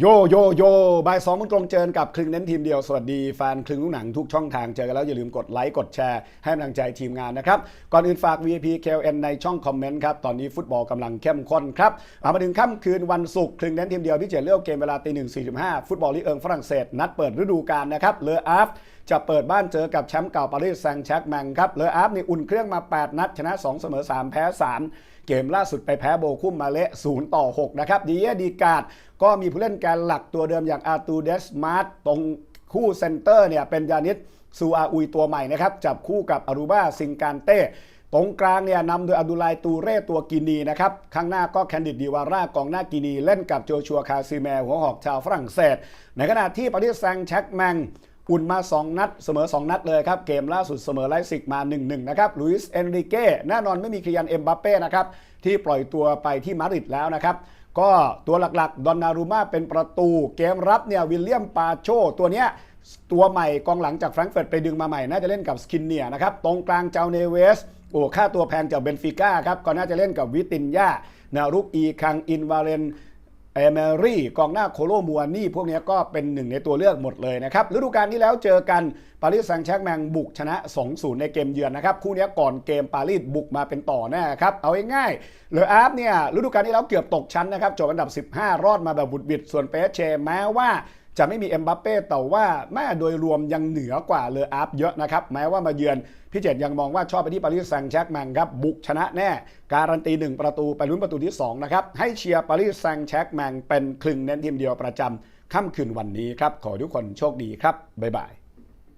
โยโยโยบ่ายสองโมงตรงเจอกับคลึงเน้นทีมเดียว สวัสดีแฟนคลึงลูกหนังทุกช่องทางเจอกันแล้วอย่าลืมกดไลค์กดแชร์ให้กำลังใจทีมงานนะครับ ก่อนอื่นฝาก VIP KLN ในช่องคอมเมนต์ครับ ตอนนี้ฟุตบอลกำลังเข้มข้นครับามาถึงค่ำคืนวันศุกร์คลึงเน้นทีมเดียวที่เจเลือกเกมเวลาตีหนึ่งสี่สิบห้าฟุตบอลลีกเอิงฝรั่งเศส นัดเปิดฤดูกาลนะครับเลออาฟจะเปิดบ้านเจอกับแชมป์เก่าปารีสแซงต์แชร์กแมงครับเลออาฟนี่อุ่นเครื่องมา 8 นัด ชนะ 2 เสมอ 3 แพ้ 3 เกมล่าสุดไปแพ้โบคุ้มมาเละ0ต่อ 6 นะครับ ดีเอดีกาดก็มีผู้เล่นแกนหลักตัวเดิมอย่างอาตูเดสมาร์ตตรงคู่เซนเตอร์เนี่ยเป็นยานิสซูอาอุยตัวใหม่นะครับจับคู่กับอารูบาซิงการเต้ตรงกลางเนี่ยนำโดยอับดุลไลตูเร่ตัวกินีนะครับข้างหน้าก็แคนดิดดีวาร่ากองหน้ากินี เล่นกับโจชัวคาซิเมหัวหอกชาวฝรั่งเศส ในขณะที่ปารีสแซงต์แชร์กแมง อุ่นมา 2 นัด เสมอ 2 นัดเลยครับ เกมล่าสุดเสมอไลซิกมา 1-1 นะครับลุยส์เอนริเก้แน่นอนไม่มีคริยันเอ็มบัปเป้นะครับ ที่ปล่อยตัวไปที่มาดริดแล้วนะครับ ก็ตัวหลักๆ ดอนนารูมาเป็นประตู เกมรับเนี่ยวิลเลียมปาโช ตัวเนี้ยตัวใหม่กองหลังจากแฟรงก์เฟิร์ตไปดึงมาใหม่ น่าจะเล่นกับสกินเนียนะครับตรงกลางเจ้าเนเวสโอ้ค่าตัวแพงจากเบนฟิก้าครับก็น่าจะเล่นกับวิตินยานวรุกอีคังอินวาเลน เอเมรี่กองหน้าโคโลมัวนี่พวกนี้ก็เป็นหนึ่งในตัวเลือกหมดเลยนะครับฤดูกาลที่แล้วเจอกันปารีสแซงต์แชร์กแมงบุกชนะ 2-0 ในเกมเยือนนะครับ คู่นี้ก่อนเกมปารีสบุกมาเป็นต่อแน่ครับ เอาง่ายๆเลออาร์ฟเนี่ยฤดูกาลที่แล้วเกือบตกชั้นนะครับจบอันดับ 15 รอดมาแบบบุดบิดส่วนเปเช แม้ว่า จะไม่มีเอ็มบัปเป้แต่ว่าแม่โดยรวมยังเหนือกว่าเลออาร์ฟเยอะนะครับแม้ว่ามาเยือนพี่เจตยังมองว่าชอบไปที่ปารีสแซงต์แชร์กแมงครับบุกชนะแน่ การันตี 1 ประตูไปลุ้นประตูที่2นะครับให้เชียร์ปารีสแซงต์แชร์กแมงเป็นคลึงเน้นทีมเดียวประจำค่ำคืนวันนี้ครับขอทุกคนโชคดีครับบ๊ายบาย